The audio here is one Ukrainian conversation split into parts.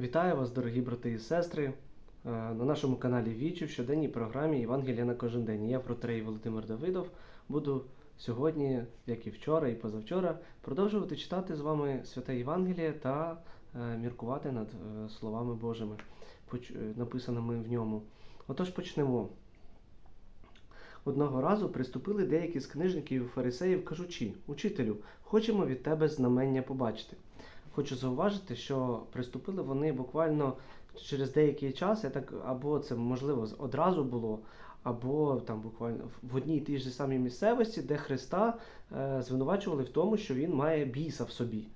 Вітаю вас, дорогі брати і сестри, е, на нашому каналі Вічі в щоденній програмі Євангелія на кожен день. Я протерей Володимир Давидов буду сьогодні, як і вчора, і позавчора, продовжувати читати з вами святе Євангеліє та е, міркувати над е, словами Божими, написаними в ньому. Отож почнемо. Одного разу приступили деякі з книжників і фарисеїв, кажучи: Учителю, хочемо від тебе знамення побачити. Хочу зауважити, що приступили вони буквально через деякий час, я так, або це можливо одразу було, або там буквально в одній і тій ж самій місцевості, де Христа е, звинувачували в тому, що він має біса в собі.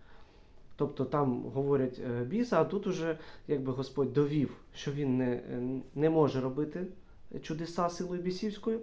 Тобто там говорять е, біса, а тут уже якби Господь довів, що він не, е, не може робити чудеса силою бісівською,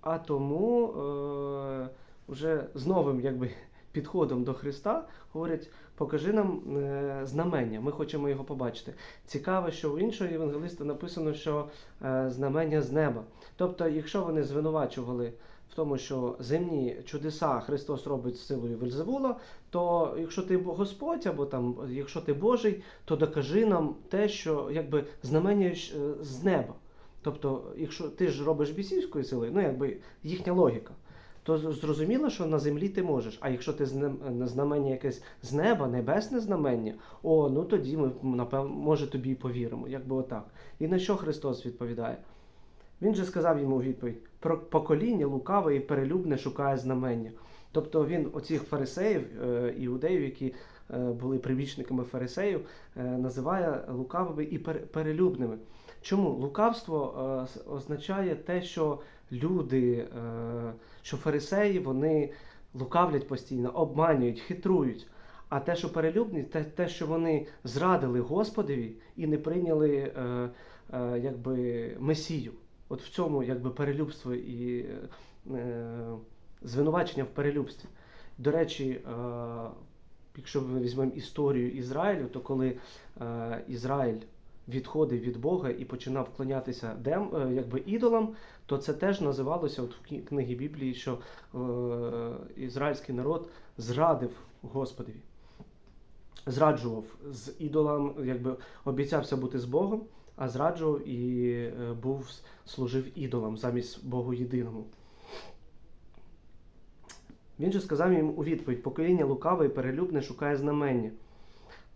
а тому е, вже з новим якби, підходом до Христа говорять, покажи нам е, знамення, ми хочемо його побачити. Цікаво, що у іншого євангелиста написано, що е, знамення з неба. Тобто, якщо вони звинувачували в тому, що земні чудеса Христос робить з силою Вельзевула, то якщо ти Господь або там, якщо ти Божий, то докажи нам те, що якби знамення е, з неба. Тобто, якщо ти ж робиш бісівською силою, ну якби їхня логіка, то зрозуміло, що на землі ти можеш. А якщо ти знамення якесь з неба, небесне знамення, о, ну тоді ми напевно, може тобі і повіримо, якби отак. І на що Христос відповідає? Він же сказав йому відповідь: про покоління лукаве і перелюбне шукає знамення. Тобто він оцих фарисеїв, е, іудеїв, які е, були прибічниками фарисеїв, е, називає лукавими і пер- перелюбними. Чому? Лукавство означає те, що люди, е, що фарисеї, вони лукавлять постійно, обманюють, хитрують. А те, що перелюбні, те, те, що вони зрадили Господові і не прийняли е, е, якби, Месію. От в цьому якби, перелюбство і звинувачення в перелюбстві. До речі, якщо ми візьмемо історію Ізраїлю, то коли Ізраїль відходив від Бога і починав вклонятися дем, е, якби ідолам, то це теж називалося от в книгі Біблії, що е, ізраїльський народ зрадив Господові. Зраджував з ідолом, якби обіцявся бути з Богом, а зраджував і е, був служив ідолам замість Богу єдиному. Він же сказав їм у відповідь: покоління лукаве і перелюбне шукає знамення.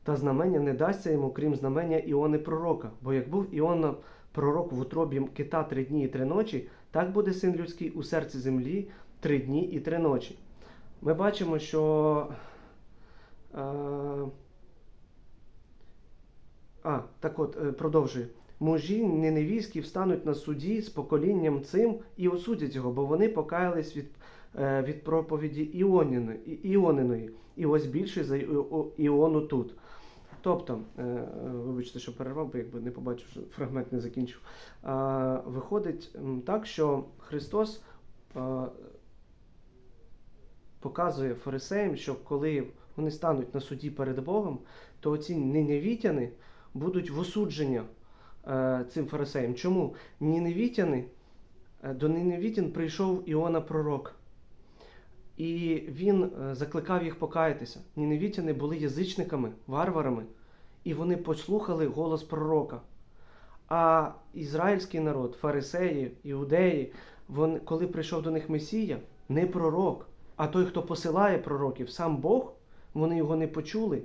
Та знамення не дасться йому, крім знамення Іони пророка. Бо як був Іона пророк в утробі кита три дні і три ночі, так буде син людський у серці землі три дні і три ночі. Ми бачимо, що. Е, а, так от, е, продовжую. Мужі неневійські встануть на суді з поколінням цим і осудять його, бо вони покаялись від, від проповіді Іоніни, Іониної, і ось більше за Іону тут. Тобто, е, е, вибачте, що перервав, бо якби не побачив, що фрагмент не закінчив. Виходить так, що Христос е, показує фарисеям, що коли вони стануть на суді перед Богом, то оці ненавітяни будуть в осудження е, цим фарисеям. Чому? Ніневітяни, е, до Ніневітян прийшов Іона Пророк. І він е, закликав їх покаятися. Ніневітяни були язичниками, варварами, і вони послухали голос пророка. А ізраїльський народ, фарисеї, іудеї, вони, коли прийшов до них Месія, не пророк, а той, хто посилає пророків, сам Бог, вони його не почули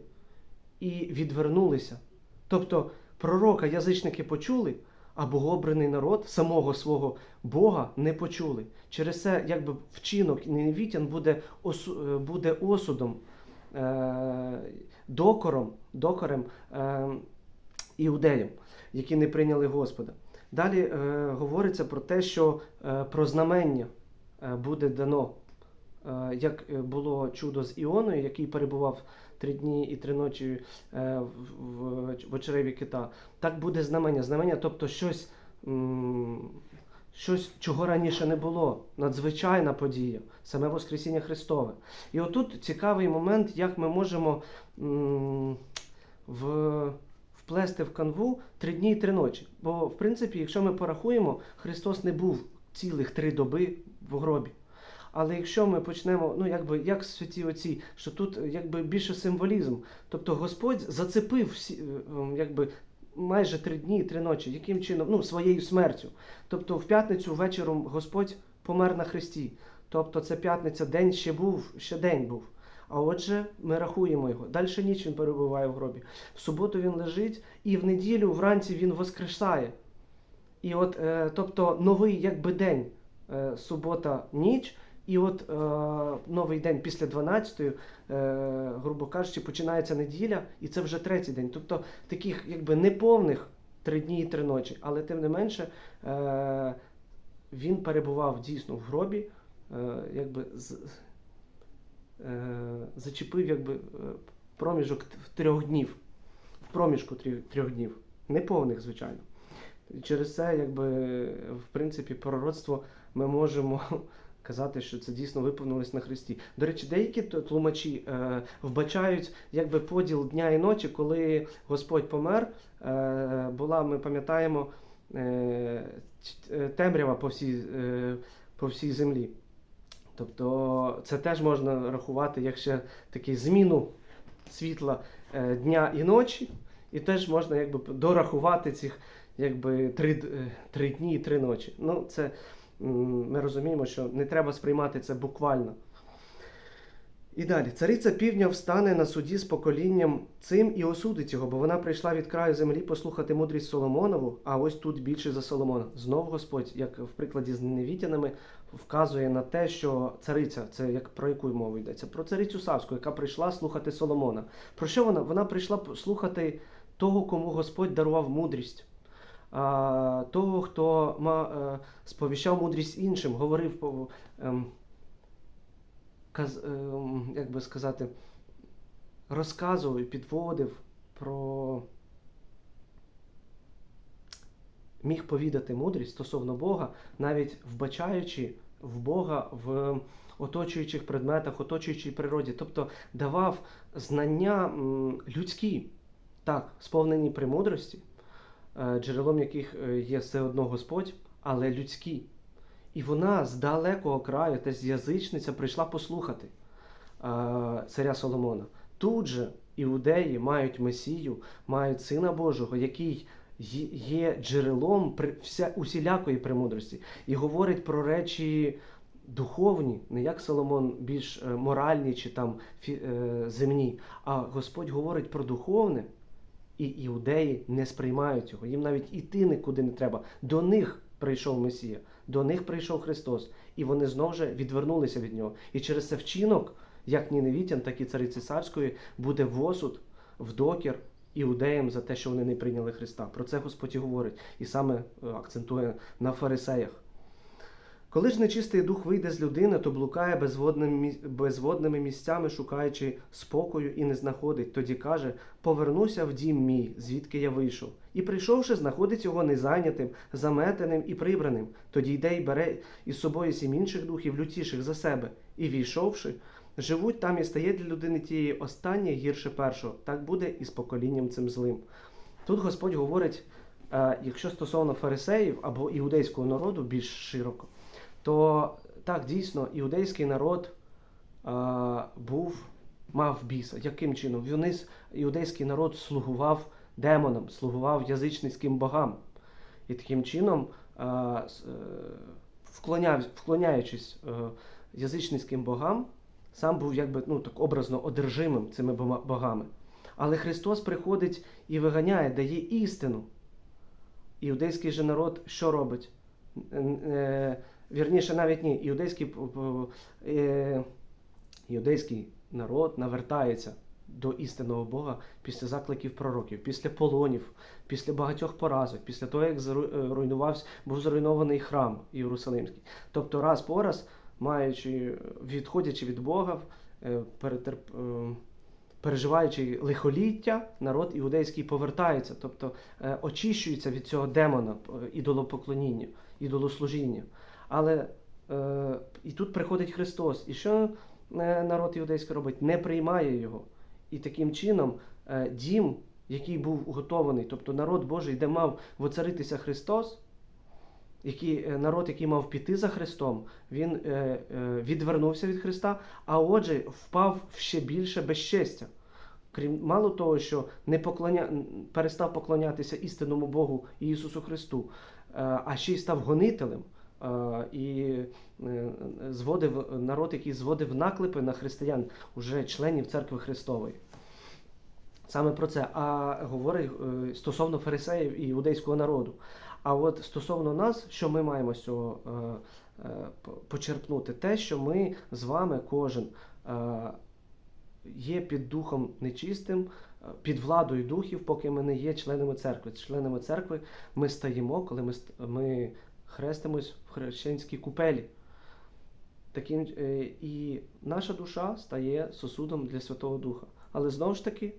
і відвернулися. Тобто пророка язичники почули, а богообраний народ самого свого Бога не почули. Через це якби вчинок ненавітян буде, осу, е, буде осудом, е, докором, докорем е, іудеям, які не прийняли Господа. Далі е, говориться про те, що е, про знамення е, буде дано, як е, було чудо з Іоною, який перебував три дні і три ночі е, в, очереві кита. Так буде знамення. Знамення, тобто щось, щось, чого раніше не було. Надзвичайна подія, саме Воскресіння Христове. І отут цікавий момент, як ми можемо в, вплести в канву три дні і три ночі. Бо, в принципі, якщо ми порахуємо, Христос не був цілих три доби в гробі. Але якщо ми почнемо, ну якби як святі оці, що тут е, якби більше символізм. Тобто Господь зацепив всі, е, ем, якби майже три дні, три ночі, яким чином? Ну, своєю смертю. Тобто в п'ятницю вечором Господь помер на хресті. Тобто це п'ятниця, день ще був, ще день був. А отже, ми рахуємо його. Далі ніч він перебуває в гробі. В суботу він лежить, і в неділю вранці він воскресає. І от, е, тобто, новий якби день, е, субота, ніч, і от е, новий день після 12-ї, е, грубо кажучи, починається неділя, і це вже третій день. Тобто таких якби неповних три дні і три ночі, але тим не менше е, він перебував дійсно в гробі, е, якби з, е, зачепив якби, е, проміжок трьох днів, в проміжку трьох, трьох днів, неповних, звичайно. Через це, якби, в принципі, пророцтво ми можемо казати, що це дійсно виповнилось на Христі. До речі, деякі тлумачі е, вбачають якби поділ дня і ночі, коли Господь помер. Е, була, ми пам'ятаємо, е, е, темрява по всій, е, по всій землі. Тобто це теж можна рахувати як ще такий зміну світла е, дня і ночі, і теж можна якби дорахувати цих якби три, е, три дні і три ночі. Ну, це ми розуміємо, що не треба сприймати це буквально. І далі, цариця півдня встане на суді з поколінням цим і осудить його, бо вона прийшла від краю землі послухати мудрість Соломонову, а ось тут більше за Соломона. Знов Господь, як в прикладі з невітянами, вказує на те, що цариця, це як про яку мову йдеться? Про царицю Савську, яка прийшла слухати Соломона. Про що вона? Вона прийшла слухати того, кому Господь дарував мудрість. Того, хто е, сповіщав мудрість іншим, говорив ем, ем, як би сказати, розказував і підводив про. Міг повідати мудрість стосовно Бога, навіть вбачаючи в Бога в оточуючих предметах, оточуючій природі. Тобто давав знання людські, так, сповнені премудрості, джерелом яких е, є все одно Господь, але людські. І вона з далекого краю, десь язичниця, прийшла послухати е, царя Соломона. Тут же іудеї мають Месію, мають Сина Божого, який є- джерелом усілякої премудрості, і говорить про речі духовні, не як Соломон більш е, моральні чи там е, земні, а Господь говорить про духовне, і іудеї не сприймають його. Їм навіть іти нікуди не треба. До них прийшов Месія, до них прийшов Христос, і вони знову ж відвернулися від нього. І через це вчинок, як Ніневітян, так і цариці Савської, буде в осуд, в докір іудеям за те, що вони не прийняли Христа. Про це Господь і говорить, і саме е, акцентує на фарисеях. Коли ж нечистий дух вийде з людини, то блукає безводними, місцями, шукаючи спокою і не знаходить. Тоді каже: Повернуся в дім мій, звідки я вийшов. І прийшовши, знаходить його незайнятим, заметеним і прибраним. Тоді йде і бере із собою сім інших духів, лютіших за себе. І війшовши, живуть там і стає для людини тієї останнє гірше першого. Так буде і з поколінням цим злим. Тут Господь говорить, е, якщо стосовно фарисеїв або іудейського народу більш широко, то так, дійсно, іудейський народ а, був, мав біса. Яким чином? Вони, іудейський народ слугував демонам, слугував язичницьким богам. І таким чином, а, е, вклоняв, вклоняючись е, язичницьким богам, сам був якби ну, так образно одержимим цими богами. Але Христос приходить і виганяє, дає істину. Іудейський же народ що робить? Вірніше, навіть ні, іудейський, е, іудейський народ навертається до істинного Бога після закликів пророків, після полонів, після багатьох поразок, після того, як зару- е, був зруйнований храм Єрусалимський. Тобто раз по раз, маючи, відходячи від Бога, е, перетерп, переживаючи лихоліття, народ іудейський повертається, тобто очищується від цього демона ідолопоклоніння, ідолослужіння. Але е, і тут приходить Христос. І що е, народ іудейський робить? Не приймає його. І таким чином е, дім, який був готований, тобто народ Божий, де мав воцаритися Христос, який, е, народ, який мав піти за Христом, він е, е, відвернувся від Христа, а отже, впав в ще більше безчестя. Крім мало того, що не поклоня... перестав поклонятися істинному Богу Ісусу Христу, е, а ще й став гонителем і е, зводив народ, який зводив наклепи на християн, уже членів церкви Христової. Саме про це. А говорить е, стосовно фарисеїв і іудейського народу. А от стосовно нас, що ми маємо з цього е, по- почерпнути? Те, що ми з вами, кожен, є під духом нечистим, під владою духів, поки ми не є членами церкви. Членами церкви ми стаємо, коли ми, ми хрестимось в хрещенській купелі. Таким, е, і наша душа стає сосудом для Святого Духа. Але знову ж таки,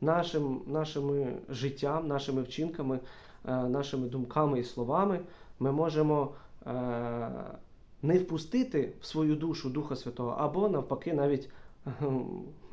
нашим, нашими життям, нашими вчинками, е, нашими думками і словами ми можемо е, не впустити в свою душу Духа Святого, або навпаки, навіть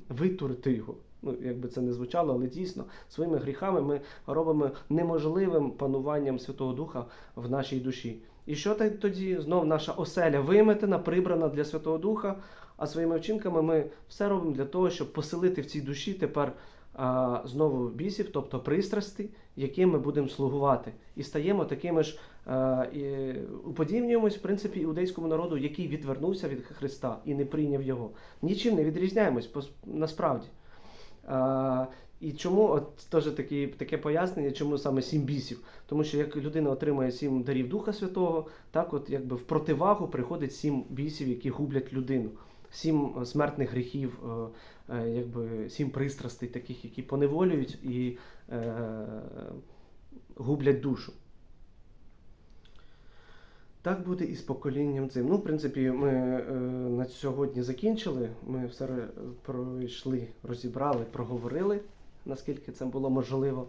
витурити його. Ну, як би це не звучало, але дійсно своїми гріхами ми робимо неможливим пануванням Святого Духа в нашій душі. І що тоді знов наша оселя виметена, прибрана для Святого Духа, а своїми вчинками ми все робимо для того, щоб поселити в цій душі тепер а, знову бісів, тобто пристрасти, яким ми будемо слугувати. І стаємо такими ж, а, і, уподібнюємось, в принципі, іудейському народу, який відвернувся від Христа і не прийняв його. Нічим не відрізняємось насправді. А, і чому от теж такі, таке пояснення, чому саме сім бісів? Тому що як людина отримує сім дарів Духа Святого, так от якби в противагу приходить сім бісів, які гублять людину. Сім е, смертних гріхів, е, е, якби сім пристрастей, таких, які поневолюють і е, гублять душу. Так буде і з поколінням цим. Ну, в принципі, ми е, на сьогодні закінчили. Ми все пройшли, розібрали, проговорили, наскільки це було можливо.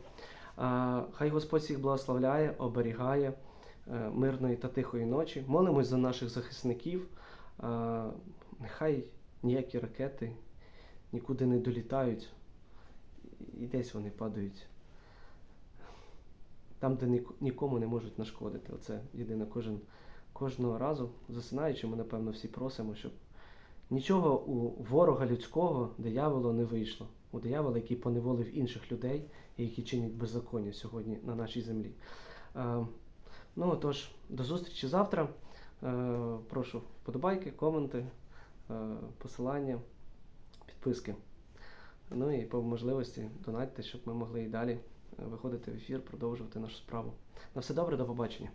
А, хай Господь всіх благословляє, оберігає е, мирної та тихої ночі. Молимось за наших захисників. А, нехай ніякі ракети нікуди не долітають, і десь вони падають. Там, де нікому не можуть нашкодити. Оце єдине кожен кожного разу, засинаючи, ми, напевно, всі просимо, щоб нічого у ворога людського, диявола, не вийшло. У диявола, який поневолив інших людей які чинять беззаконня сьогодні на нашій землі. Е, ну отож, до зустрічі завтра. Е, прошу вподобайки, коменти, е, посилання, підписки. Ну і по можливості донатьте, щоб ми могли і далі е, виходити в ефір, продовжувати нашу справу. На все добре, до побачення.